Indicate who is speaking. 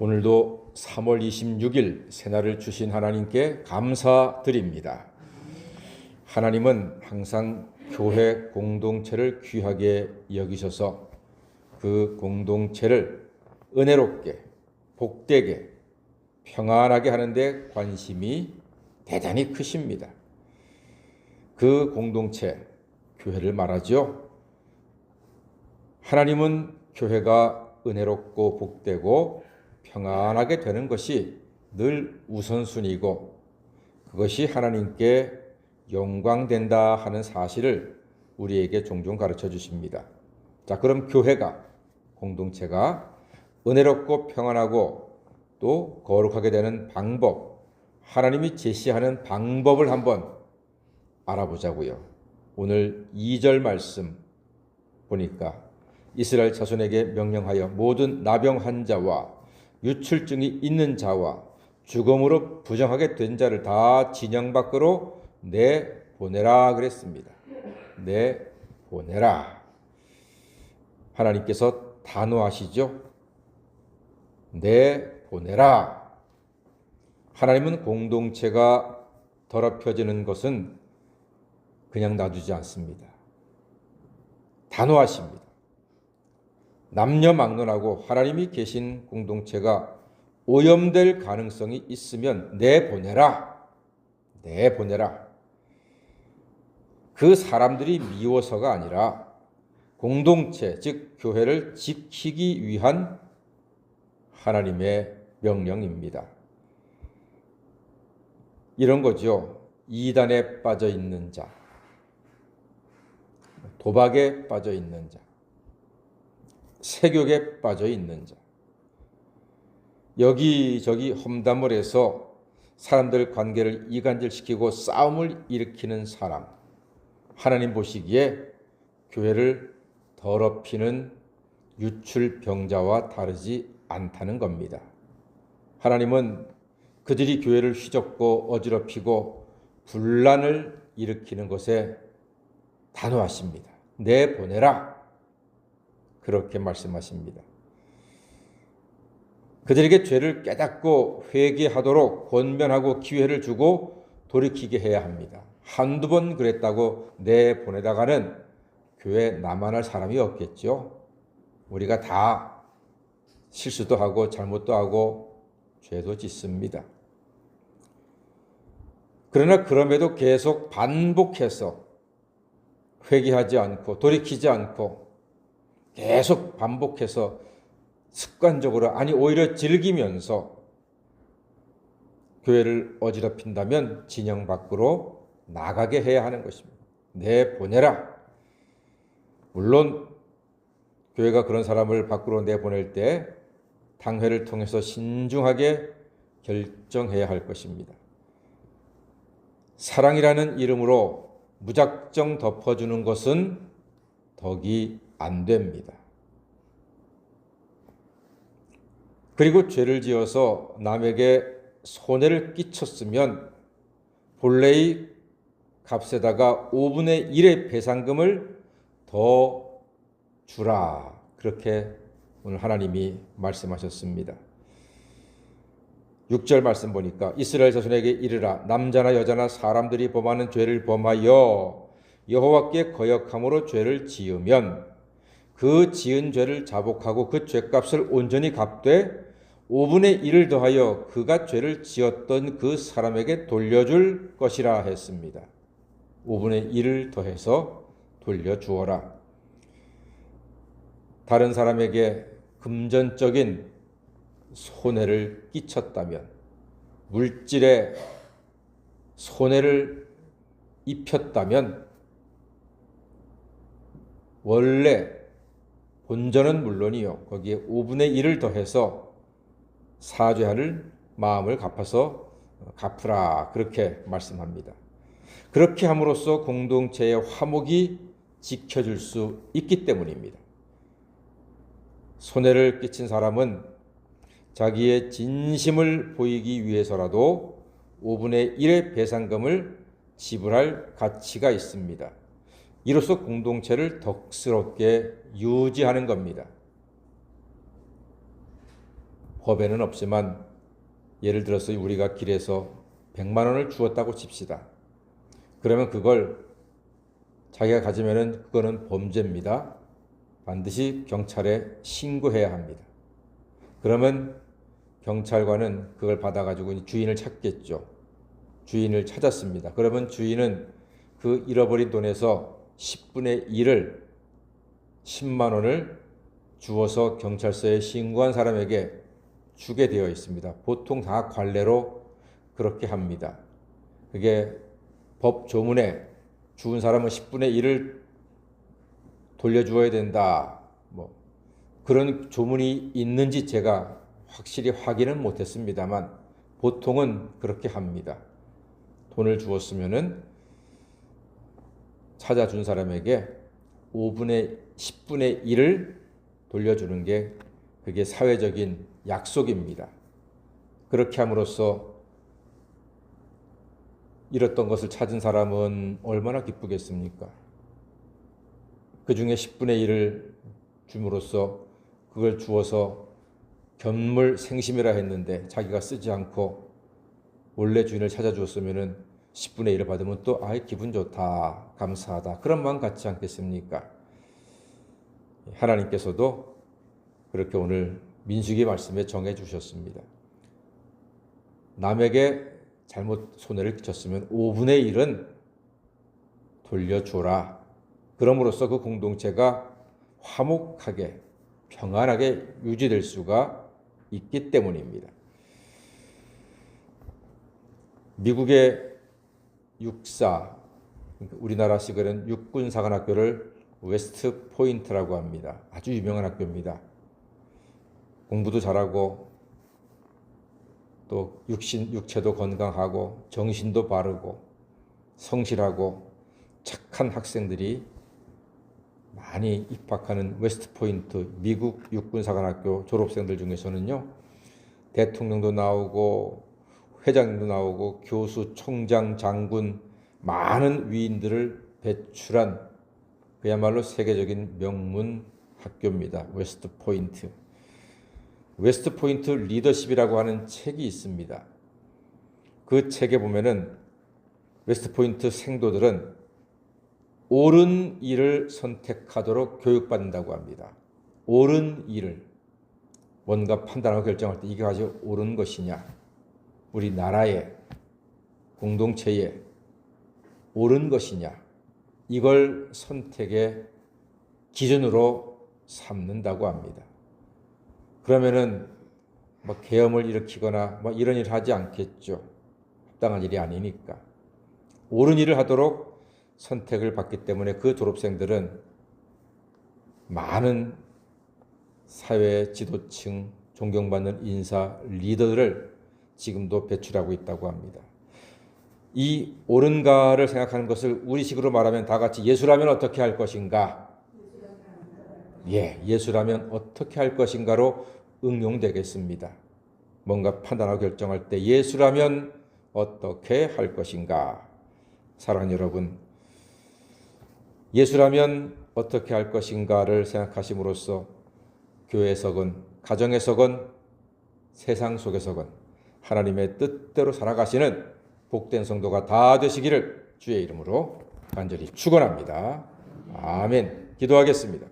Speaker 1: 오늘도 3월 26일 새날을 주신 하나님께 감사드립니다. 하나님은 항상 교회 공동체를 귀하게 여기셔서 그 공동체를 은혜롭게 복되게 평안하게 하는데 관심이 대단히 크십니다. 그 공동체 교회를 말하죠. 하나님은 교회가 은혜롭고 복되고 평안하게 되는 것이 늘 우선순위고 그것이 하나님께 영광된다 하는 사실을 우리에게 종종 가르쳐 주십니다. 자, 그럼 교회가 공동체가 은혜롭고 평안하고 또 거룩하게 되는 방법, 하나님이 제시하는 방법을 한번 알아보자고요. 오늘 2절 말씀 보니까 이스라엘 자손에게 명령하여 모든 나병 환자와 유출증이 있는 자와 죽음으로 부정하게 된 자를 다 진영 밖으로 내 보내라 그랬습니다. 내 보내라. 하나님께서 단호하시죠? 내 보내라. 하나님은 공동체가 더럽혀지는 것은 그냥 놔두지 않습니다. 단호하십니다. 남녀 막론하고 하나님이 계신 공동체가 오염될 가능성이 있으면 내보내라. 내보내라. 그 사람들이 미워서가 아니라 공동체, 즉 교회를 지키기 위한 하나님의 명령입니다. 이런 거죠. 이단에 빠져 있는 자, 도박에 빠져 있는 자, 세욕에 빠져 있는 자, 여기저기 험담을 해서 사람들 관계를 이간질시키고 싸움을 일으키는 사람, 하나님 보시기에 교회를 더럽히는 유출병자와 다르지 않다는 겁니다. 하나님은 그들이 교회를 휘젓고 어지럽히고 분란을 일으키는 것에 단호하십니다. 내보내라. 그렇게 말씀하십니다. 그들에게 죄를 깨닫고 회개하도록 권면하고 기회를 주고 돌이키게 해야 합니다. 한두 번 그랬다고 내보내다가는 교회 나만할 사람이 없겠죠. 우리가 다 실수도 하고 잘못도 하고 죄도 짓습니다. 그러나 그럼에도 계속 반복해서 회개하지 않고 돌이키지 않고 계속 반복해서 습관적으로 아니 오히려 즐기면서 교회를 어지럽힌다면 진영 밖으로 나가게 해야 하는 것입니다. 내보내라. 물론 교회가 그런 사람을 밖으로 내보낼 때 당회를 통해서 신중하게 결정해야 할 것입니다. 사랑이라는 이름으로 무작정 덮어주는 것은 덕이 안 됩니다. 그리고 죄를 지어서 남에게 손해를 끼쳤으면 본래의 값에다가 5분의 1의 배상금을 더 주라. 그렇게 오늘 하나님이 말씀하셨습니다. 6절 말씀 보니까 이스라엘 자손에게 이르라 남자나 여자나 사람들이 범하는 죄를 범하여 여호와께 거역함으로 죄를 지으면 그 지은 죄를 자복하고 그 죄값을 온전히 갚되 5분의 1을 더하여 그가 죄를 지었던 그 사람에게 돌려줄 것이라 했습니다. 5분의 1을 더해서 돌려주어라. 다른 사람에게 금전적인 손해를 끼쳤다면, 물질에 손해를 입혔다면, 원래 본전은 물론이요, 거기에 5분의 1을 더해서 사죄하는 마음을 갚아서 갚으라 그렇게 말씀합니다. 그렇게 함으로써 공동체의 화목이 지켜줄 수 있기 때문입니다. 손해를 끼친 사람은 자기의 진심을 보이기 위해서라도 5분의 1의 배상금을 지불할 가치가 있습니다. 이로써 공동체를 덕스럽게 유지하는 겁니다. 법에는 없지만 예를 들어서 우리가 길에서 100만 원을 주었다고 칩시다. 그러면 그걸 자기가 가지면은 그거는 범죄입니다. 반드시 경찰에 신고해야 합니다. 그러면 경찰관은 그걸 받아가지고 주인을 찾겠죠. 주인을 찾았습니다. 그러면 주인은 그 잃어버린 돈에서 10분의 1을 10만 원을 주어서 경찰서에 신고한 사람에게 주게 되어 있습니다. 보통 다 관례로 그렇게 합니다. 그게 법 조문에 죽은 사람은 10분의 1을 돌려주어야 된다. 뭐 그런 조문이 있는지 제가 확실히 확인은 못했습니다만 보통은 그렇게 합니다. 돈을 주었으면은 찾아준 사람에게 5분의 10분의 1을 돌려주는 게 그게 사회적인 약속입니다. 그렇게 함으로써 잃었던 것을 찾은 사람은 얼마나 기쁘겠습니까? 그 중에 10분의 1을 줌으로써 그걸 주어서 견물 생심이라 했는데 자기가 쓰지 않고 원래 주인을 찾아주었으면은 10분의 1을 받으면 또 아이 기분 좋다 감사하다 그런 마음 같지 않겠습니까? 하나님께서도 그렇게 오늘 민수기 말씀에 정해 주셨습니다. 남에게 잘못 손해를 끼쳤으면 5분의 1은 돌려주라. 그럼으로써 그 공동체가 화목하게 평안하게 유지될 수가 있기 때문입니다. 미국의 육사, 그러니까 우리나라식으로는 육군사관학교를 웨스트 포인트라고 합니다. 아주 유명한 학교입니다. 공부도 잘하고 또 육신 육체도 건강하고 정신도 바르고 성실하고 착한 학생들이 많이 입학하는 웨스트 포인트 미국 육군사관학교 졸업생들 중에서는요 대통령도 나오고 회장도 나오고 교수, 총장, 장군 많은 위인들을 배출한 그야말로 세계적인 명문 학교입니다. 웨스트 포인트. 웨스트 포인트 리더십이라고 하는 책이 있습니다. 그 책에 보면은 웨스트 포인트 생도들은 옳은 일을 선택하도록 교육받는다고 합니다. 옳은 일을 뭔가 판단하고 결정할 때 이게 아주 옳은 것이냐, 우리 나라의 공동체에 옳은 것이냐, 이걸 선택의 기준으로 삼는다고 합니다. 그러면은 뭐 계엄을 일으키거나 뭐 이런 일을 하지 않겠죠. 합당한 일이 아니니까. 옳은 일을 하도록 선택을 받기 때문에 그 졸업생들은 많은 사회 지도층, 존경받는 인사, 리더들을 지금도 배출하고 있다고 합니다. 이 옳은가를 생각하는 것을 우리식으로 말하면 다 같이 예수라면 어떻게 할 것인가? 예, 예수라면 어떻게 할 것인가로 응용되겠습니다. 뭔가 판단하고 결정할 때 예수라면 어떻게 할 것인가? 사랑하는 여러분, 예수라면 어떻게 할 것인가를 생각하심으로써 교회에서건 가정에서건 세상 속에서건 하나님의 뜻대로 살아가시는 복된 성도가 다 되시기를 주의 이름으로 간절히 축원합니다. 아멘. 기도하겠습니다.